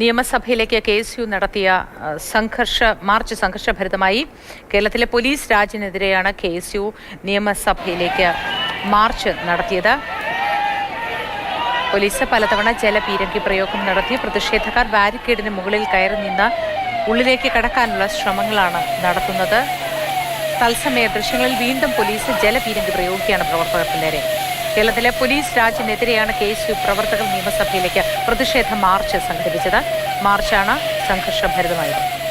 നിയമസഭയിലേക്ക് K S U നടത്തിയ സംഘർഷ മാർച്ച് സംഘർഷഭരിതമായി കേരളത്തിലെ പോലീസ് രാജിനെതിരെയാണ് കെ എസ് യു നിയമസഭയിലേക്ക് മാർച്ച് നടത്തിയത്. പോലീസ് പലതവണ ജലപീരങ്കി പ്രയോഗം നടത്തി. പ്രതിഷേധക്കാർ ബാരിക്കേഡിന് മുകളിൽ കയറി നിന്ന് ഉള്ളിലേക്ക് കടക്കാനുള്ള ശ്രമങ്ങളാണ് നടത്തുന്നത്. തത്സമയ ദൃശ്യങ്ങളിൽ വീണ്ടും പോലീസ് ജലപീരങ്കി പ്രയോഗിക്കുകയാണ് പ്രവർത്തകർക്ക് നേരെ കേരളത്തിലെ പോലീസ് രാജിനെതിരെയാണ് കെ എസ് യു പ്രവർത്തകർ നിയമസഭയിലേക്ക് പ്രതിഷേധ മാർച്ച് സംഘടിപ്പിച്ചത്. മാർച്ചാണ് സംഘർഷഭരിതമായത്.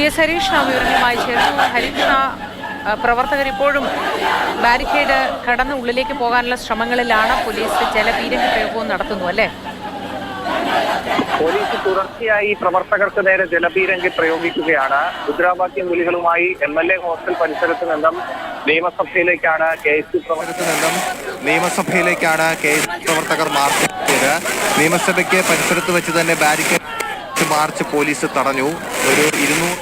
ടി എസ് ഹരീഷ് വിവരങ്ങളുമായി ചേർന്നു. ഹരീഷ് ആ, പ്രവർത്തകർ ഇപ്പോഴും ബാരിക്കേഡ് കടന്ന് ഉള്ളിലേക്ക് പോകാനുള്ള ശ്രമങ്ങളിലാണ്. പോലീസ് ചില ജലപീരങ്കി പ്രയോഗവും നടത്തുന്നു അല്ലേ? പോലീസ് തുടർച്ചയായി പ്രവർത്തകർക്ക് നേരെ ജലപീരങ്കി പ്രയോഗിക്കുകയാണ്. മുദ്രാവാക്യം വിളികളുമായി എം എൽ എ ഹോസ്റ്റൽ പരിസരത്ത് നിന്നും നിയമസഭയിലേക്കാണ് കെ എസ് യു പ്രവർത്തനത്തിൽ നിന്നും നിയമസഭയിലേക്കാണ് കെ എസ് പ്രവർത്തകർ മാർച്ച് നിയമസഭയ്ക്ക് പരിസരത്ത് വെച്ച് തന്നെ ബാരിക്കേഡ് മാർച്ച് പോലീസ് തടഞ്ഞു. ഒരു ഇരുന്നൂറ്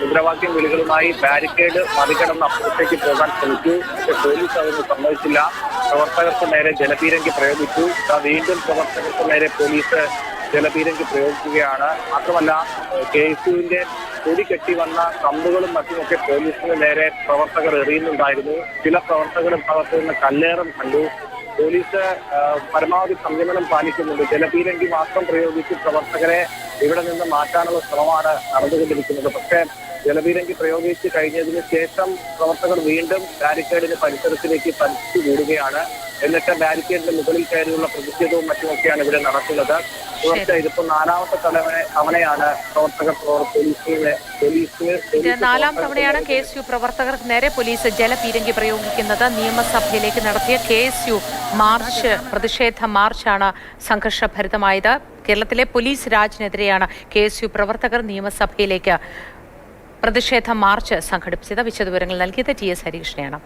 മുദ്രാവാക്യം വിളികളുമായി ബാരിക്കേഡ് മറികടന്ന് അപ്പുറത്തേക്ക് പോകാൻ ശ്രമിച്ചു. പക്ഷെ പോലീസ് അതൊന്നും സമ്മതിച്ചില്ല. പ്രവർത്തകർക്ക് നേരെ ജലപീരങ്കി പ്രയോഗിച്ചു. വീണ്ടും പ്രവർത്തകർക്ക് നേരെ പോലീസ് ജലപീരങ്കി പ്രയോഗിക്കുകയാണ്. മാത്രമല്ല കെ എസ് യുവിന്റെ കൊടി കെട്ടി വന്ന കമ്പുകളും മറ്റുമൊക്കെ പോലീസിന് നേരെ പ്രവർത്തകർ എറിയുന്നുണ്ടായിരുന്നു. ചില പ്രവർത്തകരും നിന്ന് കല്ലേറും കണ്ടു. പോലീസ് പരമാവധി സംയമനം പാലിക്കുന്നുണ്ട്. ജലപീരങ്കി മാത്രം പ്രയോഗിച്ച് പ്രവർത്തകരെ ഇവിടെ നിന്ന് മാറ്റാനുള്ള ശ്രമമാണ് നടന്നുകൊണ്ടിരിക്കുന്നത്. പക്ഷേ ജലപീരങ്കി പ്രയോഗിച്ച് കഴിഞ്ഞതിന് ശേഷം പ്രവർത്തകർ വീണ്ടും ബാരിക്കേഡിന് പരിസരത്തിലേക്ക് പരിച്ചു കൂടുകയാണ്. എന്നിട്ട് ബാരിക്കേഡിന്റെ മുകളിൽ കയറിയുള്ള പ്രതിഷേധവും മറ്റുമൊക്കെയാണ് ഇവിടെ നടക്കുന്നത്. തുടർച്ചയായി ഇതിപ്പോ നാലാമത്തെ തവണ തവണയാണ് പ്രവർത്തകർ പോലീസിനെ പോലീസ് നാലാം തവണയാണ് കെ എസ് യു പ്രവർത്തകർക്ക് നേരെ പോലീസ് ജലപീരങ്കി പ്രയോഗിക്കുന്നത്. നിയമസഭയിലേക്ക് നടത്തിയ കെ എസ് യു മാർച്ച് പ്രതിഷേധ മാർച്ചാണ് സംഘർഷഭരിതമായത്. കേരളത്തിലെ പോലീസ് രാജിനെതിരെയാണ് കെ എസ് യു പ്രവർത്തകർ നിയമസഭയിലേക്ക് പ്രതിഷേധ മാർച്ച് സംഘടിപ്പിച്ചത് വിശദവിവരങ്ങൾ നൽകിയത് ടി എസ് ഹരികൃഷ്ണയാണ്